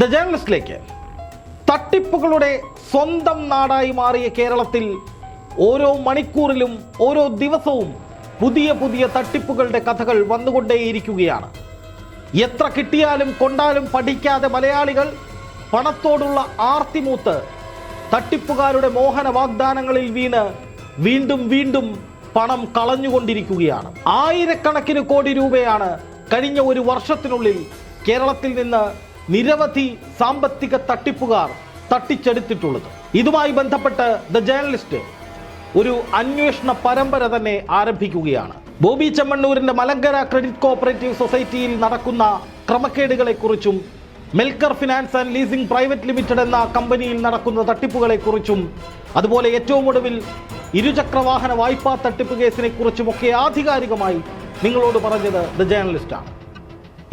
The ജേർണലിസ്റ്റിലേക്ക് തട്ടിപ്പുകളുടെ സ്വന്തം നാടായി മാറിയ കേരളത്തിൽ ഓരോ മണിക്കൂറിലും ഓരോ ദിവസവും പുതിയ പുതിയ തട്ടിപ്പുകളുടെ കഥകൾ വന്നുകൊണ്ടേയിരിക്കുകയാണ്. എത്ര കിട്ടിയാലും കൊണ്ടാലും പഠിക്കാതെ മലയാളികൾ പണത്തോടുള്ള ആർത്തിമൂത്ത് തട്ടിപ്പുകാരുടെ മോഹന വാഗ്ദാനങ്ങളിൽ വീണ് വീണ്ടും വീണ്ടും പണം കളഞ്ഞുകൊണ്ടിരിക്കുകയാണ്. ആയിരക്കണക്കിന് കോടി രൂപയാണ് കഴിഞ്ഞ ഒരു വർഷത്തിനുള്ളിൽ കേരളത്തിൽ നിന്ന് നിരവധി സാമ്പത്തിക തട്ടിപ്പുകാർ തട്ടിച്ചെടുത്തിട്ടുള്ളത്. ഇതുമായി ബന്ധപ്പെട്ട് ദ ജേർണലിസ്റ്റ് ഒരു അന്വേഷണ പരമ്പര തന്നെ ആരംഭിക്കുകയാണ്. ബോബി ചെമ്മണ്ണൂരിന്റെ മലങ്കര ക്രെഡിറ്റ് കോഓപ്പറേറ്റീവ് സൊസൈറ്റിയിൽ നടക്കുന്ന ക്രമക്കേടുകളെക്കുറിച്ചും Melkar finance and leasing private limited എന്ന കമ്പനിയിൽ നടക്കുന്ന തട്ടിപ്പുകളെക്കുറിച്ചും അതുപോലെ ഏറ്റവും ഒടുവിൽ ഇരുചക്രവാഹന വായ്പാ തട്ടിപ്പ് കേസിനെ കുറിച്ചുമൊക്കെ ആധികാരികമായി നിങ്ങളോട് പറഞ്ഞത് ദ ജേർണലിസ്റ്റാണ്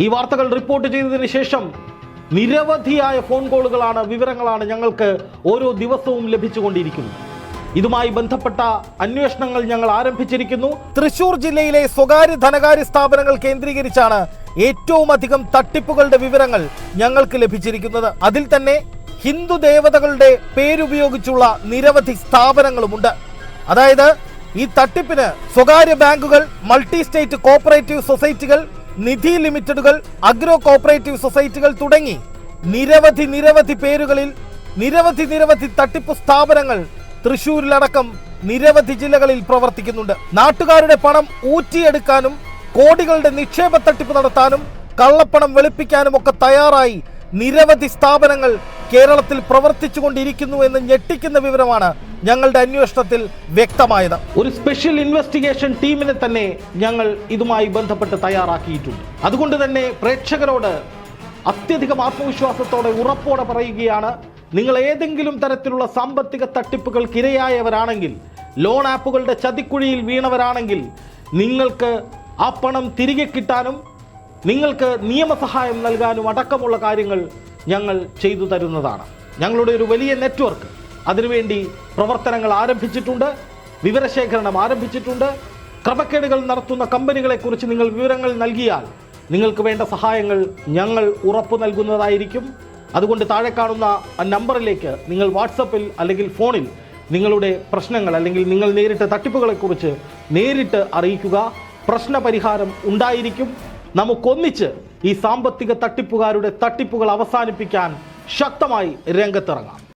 ഈ വാർത്തകൾ റിപ്പോർട്ട് ചെയ്തതിന് ശേഷം നിരവധിയായ ഫോൺ കോളുകളാണ് വിവരങ്ങളാണ് ഞങ്ങൾക്ക് ഓരോ ദിവസവും ലഭിച്ചുകൊണ്ടിരിക്കുന്നത്. ഇതുമായി ബന്ധപ്പെട്ട അന്വേഷണങ്ങൾ ഞങ്ങൾ ആരംഭിച്ചിരിക്കുന്നു. തൃശൂർ ജില്ലയിലെ സ്വകാര്യ ധനകാര്യ സ്ഥാപനങ്ങൾ കേന്ദ്രീകരിച്ചാണ് ഏറ്റവും അധികം തട്ടിപ്പുകളുടെ വിവരങ്ങൾ ഞങ്ങൾക്ക് ലഭിച്ചിരിക്കുന്നത്. അതിൽ തന്നെ ഹിന്ദു ദേവതകളുടെ പേരുപയോഗിച്ചുള്ള നിരവധി സ്ഥാപനങ്ങളുമുണ്ട്. അതായത് ഈ തട്ടിപ്പിന് സ്വകാര്യ ബാങ്കുകൾ മൾട്ടി സ്റ്റേറ്റ് കോപ്പറേറ്റീവ് സൊസൈറ്റികൾ നിധി ലിമിറ്റഡുകൾ അഗ്രോ കോപ്പറേറ്റീവ് സൊസൈറ്റികൾ തുടങ്ങി നിരവധി നിരവധി പേരുകളിൽ നിരവധി നിരവധി തട്ടിപ്പ് സ്ഥാപനങ്ങൾ തൃശൂരിലടക്കം നിരവധി ജില്ലകളിൽ പ്രവർത്തിക്കുന്നുണ്ട്. നാട്ടുകാരുടെ പണം ഊറ്റിയെടുക്കാനും കോടികളുടെ നിക്ഷേപ തട്ടിപ്പ് നടത്താനും കള്ളപ്പണം വെളുപ്പിക്കാനും ഒക്കെ തയ്യാറായി നിരവധി സ്ഥാപനങ്ങൾ കേരളത്തിൽ പ്രവർത്തിച്ചുകൊണ്ടിരിക്കുന്നു എന്ന് ഞെട്ടിക്കുന്ന വിവരമാണ് ഞങ്ങളുടെ അന്വേഷണത്തിൽ വ്യക്തമായത്. ഒരു സ്പെഷ്യൽ ഇൻവെസ്റ്റിഗേഷൻ ടീമിനെ തന്നെ ഞങ്ങൾ ഇതുമായി ബന്ധപ്പെട്ട് തയ്യാറാക്കിയിട്ടുണ്ട്. അതുകൊണ്ട് തന്നെ പ്രേക്ഷകരോട് അത്യധികം ആത്മവിശ്വാസത്തോടെ ഉറപ്പോടെ പറയുകയാണ് നിങ്ങൾ ഏതെങ്കിലും തരത്തിലുള്ള സാമ്പത്തിക തട്ടിപ്പുകൾക്ക് ഇരയായവരാണെങ്കിൽ ലോൺ ആപ്പുകളുടെ ചതിക്കുഴിയിൽ വീണവരാണെങ്കിൽ നിങ്ങൾക്ക് ആ പണം തിരികെ കിട്ടാനും നിങ്ങൾക്ക് നിയമസഹായം നൽകാനും അടക്കമുള്ള കാര്യങ്ങൾ ഞങ്ങൾ ചെയ്തു തരുന്നതാണ്. ഞങ്ങളുടെ ഒരു വലിയ നെറ്റ്വർക്ക് അതിനുവേണ്ടി പ്രവർത്തനങ്ങൾ ആരംഭിച്ചിട്ടുണ്ട് വിവരശേഖരണം ആരംഭിച്ചിട്ടുണ്ട്. ക്രമക്കേടുകൾ നടത്തുന്ന കമ്പനികളെക്കുറിച്ച് നിങ്ങൾ വിവരങ്ങൾ നൽകിയാൽ നിങ്ങൾക്ക് വേണ്ട സഹായങ്ങൾ ഞങ്ങൾ ഉറപ്പു നൽകുന്നതായിരിക്കും. അതുകൊണ്ട് താഴെ കാണുന്ന ആ നമ്പറിലേക്ക് നിങ്ങൾ വാട്സപ്പിൽ അല്ലെങ്കിൽ ഫോണിൽ നിങ്ങളുടെ പ്രശ്നങ്ങൾ അല്ലെങ്കിൽ നിങ്ങൾ നേരിട്ട തട്ടിപ്പുകളെക്കുറിച്ച് നേരിട്ട് അറിയിക്കുക. പ്രശ്നപരിഹാരം ഉണ്ടായിരിക്കും. നമുക്കൊന്നിച്ച് ഈ സാമ്പത്തിക തട്ടിപ്പുകാരുടെ തട്ടിപ്പുകൾ അവസാനിപ്പിക്കാൻ ശക്തമായി രംഗത്തിറങ്ങാം.